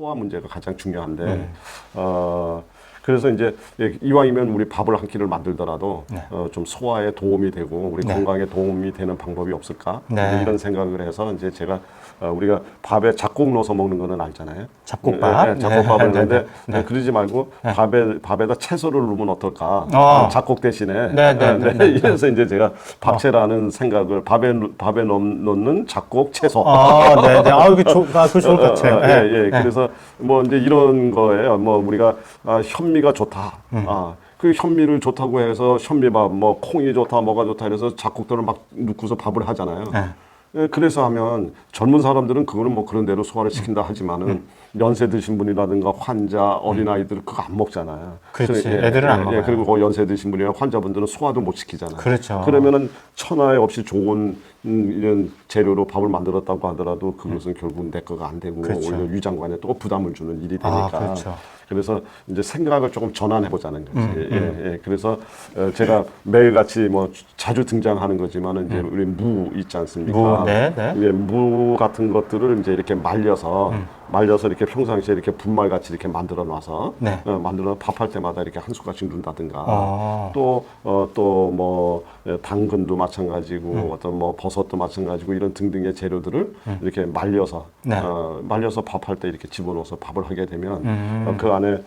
소화 문제가 가장 중요한데 음. 어 그래서 이제 예, 이왕이면 우리 밥을 한 끼를 만들더라도 네. 어, 좀 소화에 도움이 되고 우리 네. 건강에 도움이 되는 방법이 없을까 네. 이런 생각을 해서 이제 제가 어, 우리가 밥에 잡곡 넣어서 먹는 거는 알잖아요. 잡곡밥? 예, 예, 잡곡밥을 네, 넣는데 네, 네. 예, 그러지 말고 밥에 밥에다 채소를 넣으면 어떨까? 어. 잡곡 대신에 네, 네, 예, 네, 네. 이래서 이제 제가 밥채라는 생각을 밥에 넣- 밥에 넣- 넣는 잡곡 채소. 아, 네, 네. 아, 이게 좋, 아, 그 좋을 것 같아요. 어, 어, 네. 예, 예. 그래서 뭐 이제 이런 거예요. 뭐 우리가 아, 현미가 좋다. 음. 아, 그 현미를 좋다고 해서 현미밥, 뭐 콩이 좋다, 뭐가 좋다 이래서 작곡들을 막 넣고서 밥을 하잖아요. 네. 예, 그래서 하면 젊은 사람들은 그거는 뭐 그런 대로 소화를 시킨다 하지만은 음. 연세 드신 분이라든가 환자, 어린 아이들은 그거 안 먹잖아요. 그렇지. 그래, 애들은 안 먹어요. 그리고 그 연세 드신 분이나 환자분들은 소화도 못 시키잖아요. 그렇죠. 그러면은 천하에 없이 좋은 음, 이런 재료로 밥을 만들었다고 하더라도 그것은 결국 내 거가 안 되고 그렇죠. 오히려 위장관에 또 부담을 주는 일이 되니까. 아, 그렇죠. 그래서 이제 생각을 조금 전환해 보자는 거지. 음, 예, 예. 그래서 어, 제가 매일 같이 뭐 자주 등장하는 거지만은 이제 우리 무 있지 않습니까? 음. 무, 네, 네. 예, 무 같은 것들을 이제 이렇게 말려서 음. 말려서 이렇게 평상시에 이렇게 분말 같이 이렇게 만들어 놔서 네. 어, 만들어 밥할 때마다 이렇게 한 숟갈씩 넣는다든가 아. 또 어, 또뭐 당근도 마찬가지고 음. 어떤 뭐 버섯도 마찬가지고 이런 등등의 재료들을 이렇게 말려서 네. 어, 말려서 밥할 때 이렇게 집어넣어서 밥을 하게 되면 음. 어, 그 안에 그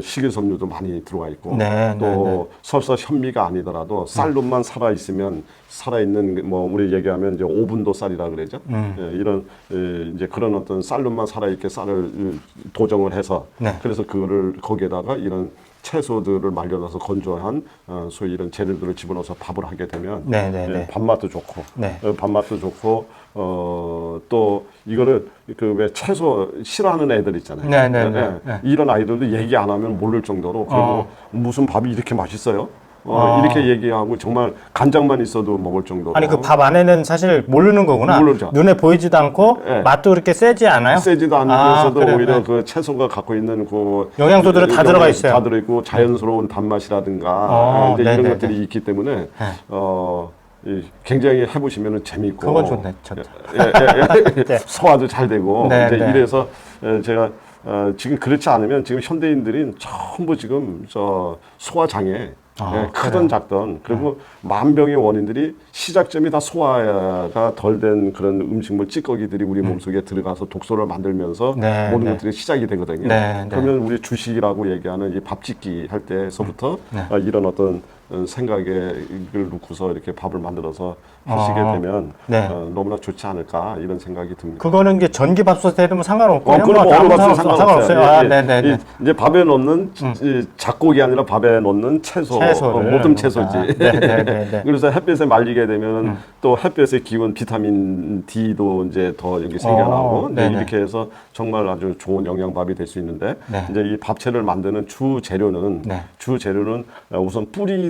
식이섬유도 많이 들어가 있고 네, 또 네, 네. 설사 현미가 아니더라도 쌀로만 살아 있으면 살아 있는 뭐 우리 얘기하면 이제 오분도 쌀이라 그러죠. 음. 예, 이런 예, 이제 그런 어떤 쌀로만 살아 있게 쌀을 음, 도정을 해서 네. 그래서 그거를 거기에다가 이런 채소들을 말려놔서 건조한 어, 소위 이런 재료들을 집어넣어서 밥을 하게 되면 네, 네, 예, 네. 밥맛도 좋고 네. 어, 밥맛도 좋고 어, 또 이거를 그 왜 채소 싫어하는 애들 있잖아요. 네, 네, 예, 네, 예. 네. 이런 아이들도 얘기 안 하면 모를 정도로 그리고 어. 무슨 밥이 이렇게 맛있어요? 어, 아. 이렇게 얘기하고 정말 간장만 있어도 먹을 정도로 아니, 그 밥 안에는 사실 모르는 거구나. 모르죠. 눈에 보이지도 않고 예. 맛도 그렇게 세지 않아요? 세지도 아, 않으면서도 그래요? 오히려 네. 그 채소가 갖고 있는 그 영양소들은 다 들어가 있어요. 다 들어 있고 자연스러운 단맛이라든가 어, 이제 네, 이런 네, 것들이 있기 때문에 어 이, 굉장히 해보시면은 재밌고 그건 좋네, 좋다. 예, 예, 예. 네. 소화도 잘 되고 네, 이제 네. 이래서 에, 제가 어, 지금 그렇지 않으면 지금 현대인들이 전부 지금 저 소화 장애 아, 예, 크던 작던 그리고 만병의 원인들이 시작점이 다 소화가 덜 된 그런 음식물 찌꺼기들이 우리 몸속에 들어가서 독소를 만들면서 음. 네, 모든 네. 것들이 시작이 되거든요. 네, 네. 그러면 우리 주식이라고 얘기하는 이 밥짓기 할 때서부터 네. 어, 이런 어떤 어, 생각에 이걸 놓고서 이렇게 밥을 만들어서 하시게 아, 되면 네. 어, 너무나 좋지 않을까 이런 생각이 듭니다. 그거는 이게 전기 밥솥에 해도 뭐 상관없고. 어, 그럼 뭐 어느 밥도 상관없어요. 아, 예, 예. 네네네. 음. 이- 이제 밥에 넣는 이 작곡이 아니라 밥에 넣는 채소, 어, 모든 아, 채소지. 네네네네. 음. 그래서 햇빛에 말리게 되면 또 햇빛의 기운 비타민 D도 이제 더 여기 생겨나고 어, 이제 네네. 이렇게 해서 정말 아주 좋은 영양밥이 될 수 있는데 네. 이제 이 밥채를 만드는 주 재료는 네. 주 재료는 어, 우선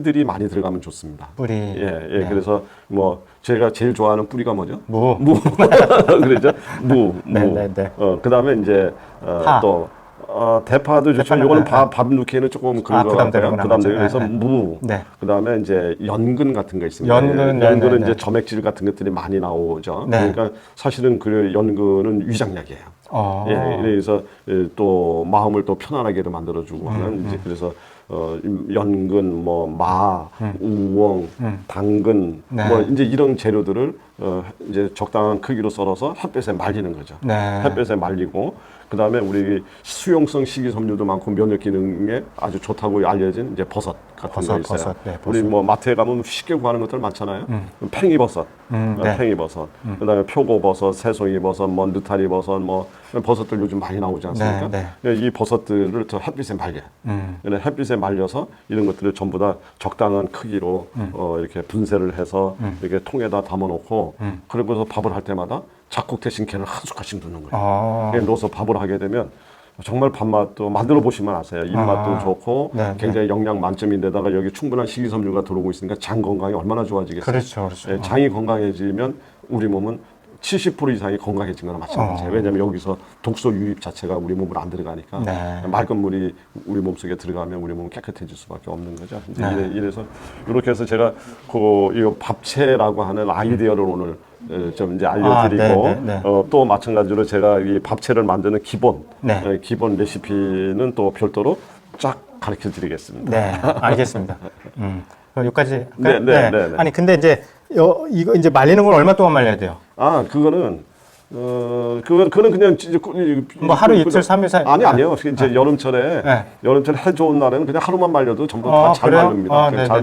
뿌리들이 많이 들어가면 좋습니다. 뿌리. 예, 예. 네. 그래서 뭐 제가 제일 좋아하는 뿌리가 뭐죠? 무. 무. 그러죠? 무. 무. 네, 네, 네. 어, 그다음에 이제 어, 파. 또 어, 대파도 좋죠. 대파, 요거는 네, 밥, 밥 넣기에는 조금 그런 아, 거 부담되는구나, 같아요. 부담되고. 그래서 네, 네. 무. 네. 그다음에 이제 연근 같은 거 있습니다. 연근, 네, 연근은 네, 이제 네. 점액질 같은 것들이 많이 나오죠. 네. 그러니까 사실은 그 연근은 위장약이에요. 어. 예, 그래서 예, 또 마음을 또 편안하게도 만들어주고 음, 하는 이제 그래서 어, 이 연근, 뭐 마, 우엉, 당근, 음. 네. 뭐 이제 이런 재료들을 어, 이제 적당한 크기로 썰어서 햇볕에 말리는 거죠. 네. 햇볕에 말리고 그 다음에 우리 수용성 식이섬유도 많고 면역 기능에 아주 좋다고 알려진 이제 버섯 같은 버섯, 거 있어요. 버섯, 네, 우리 뭐 마트에 가면 쉽게 구하는 것들 많잖아요. 팽이버섯, 음, 어, 네. 팽이버섯, 그다음에 표고버섯, 새송이버섯, 뭐 느타리버섯, 뭐 버섯들 요즘 많이 나오지 않습니까? 네, 이 버섯들을 저 햇빛에 말려. 음. 햇빛에 말려서 이런 것들을 전부 다 적당한 크기로 음. 어, 이렇게 분쇄를 해서 이렇게 통에다 담아놓고 음. 그러고서 밥을 할 때마다 작곡 대신 걔를 한 숟갈씩 넣는 거예요. 아. 이렇게 넣어서 밥을 하게 되면 정말 밥맛도 만들어 보시면 아세요. 입맛도 아. 좋고 네, 굉장히 영양 만점인데다가 여기 충분한 식이섬유가 들어오고 있으니까 장 건강이 얼마나 좋아지겠어요. 그렇죠, 그렇죠. 예, 장이 건강해지면 우리 몸은 70% 이상이 건강해진 거나 마찬가지예요. 어. 왜냐하면 여기서 독소 유입 자체가 우리 몸으로 안 들어가니까 네. 맑은 물이 우리 몸 속에 들어가면 우리 몸은 깨끗해질 수밖에 없는 거죠. 네. 이래, 이래서 이렇게 해서 제가 그 이거 밥채라고 하는 아이디어를 오늘 어, 좀 이제 알려드리고 아, 네, 네, 네. 어, 또 마찬가지로 제가 이 밥채를 만드는 기본 네. 어, 기본 레시피는 또 별도로 쫙 가르쳐 드리겠습니다. 네, 알겠습니다. 음. 그럼 여기까지. 네? 네, 네, 네. 아니 근데 이제 여, 이거 이제 말리는 건 얼마 동안 말려야 돼요? 아 그거는 어 그건 그는 그냥 진짜 그- 이- 뭐 하루 그- 이틀 그- 삼일 사이- 아니 아니요 이제 여름철에 네. 여름철 해 좋은 날에는 그냥 하루만 말려도 전부 아, 다잘 그래요? 마릅니다. 아, 그냥 네, 잘 네, 네.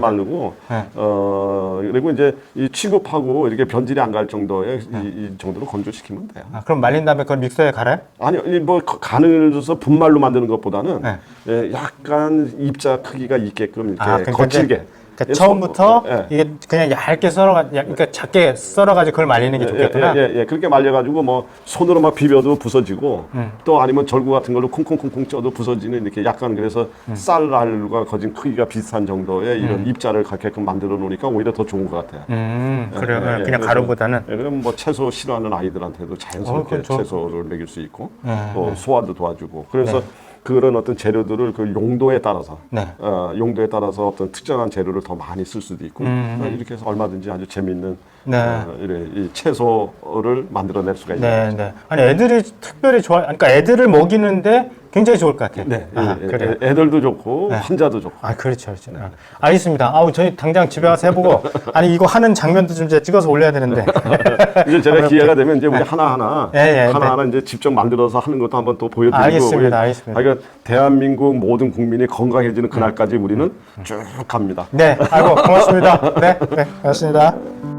네. 어 그리고 이제 이 취급하고 이렇게 변질이 안 갈 정도의 이, 이 정도로 건조시키면 돼요. 아, 그럼 말린 다음에 그걸 믹서에 갈아요? 아니요, 이뭐 간을 줘서 분말로 만드는 것보다는 네. 예, 약간 입자 크기가 있게끔 이렇게 아, 그러니까 거칠게. 그러니까 예, 처음부터 소- 예. 이게 그냥 얇게 썰어가, 그러니까 작게 썰어가지고 그걸 말리는 게 좋겠구나. 예, 예, 예, 그렇게 말려가지고 뭐 손으로 막 비벼도 부서지고 음. 또 아니면 절구 같은 걸로 콩콩콩콩 쪄도 부서지는 이렇게 약간 그래서 음. 쌀알과 거진 크기가 비슷한 정도의 이런 입자를 갖게끔 만들어 놓으니까 오히려 더 좋은 것 같아요. 음, 그래요. 예, 예, 그냥 그래서- 가루보다는. 예, 그럼 뭐 채소 싫어하는 아이들한테도 어, 자연스럽게 그건 좋- 채소를 먹일 수 있고 예, 또 소화도 도와주고 그래서 그런 어떤 재료들을 그 용도에 따라서 네. 어, 용도에 따라서 어떤 특정한 재료를 더 많이 쓸 수도 있고 어, 이렇게 해서 얼마든지 아주 재미있는 음, 네. 어, 이래, 이 채소를 만들어낼 수가 있는 네, 네. 아니 애들이 특별히 좋아, 그러니까 애들을 먹이는데 굉장히 좋을 것 같아요. 네, 아, 예, 예, 그래요. 애- 애들도 좋고 환자도 좋고 아, 그렇죠, 그렇죠. 아, 알겠습니다. 아우, 저희 당장 집에 가서 해보고, 아니, 이거 하는 장면도 좀 이제 찍어서 올려야 되는데. 이제 제가 기회가 되면 이제 우리 하나하나 예, 예, 하나하나 이제 직접 만들어서 하는 것도 한번 또 보여드리고 알겠습니다, 우리- 알겠습니다. 아, 그러니까 대한민국 모든 국민이 건강해지는 그날까지 우리는 쭉 갑니다. 네, 아이고, 고맙습니다. 네, 네, 고맙습니다.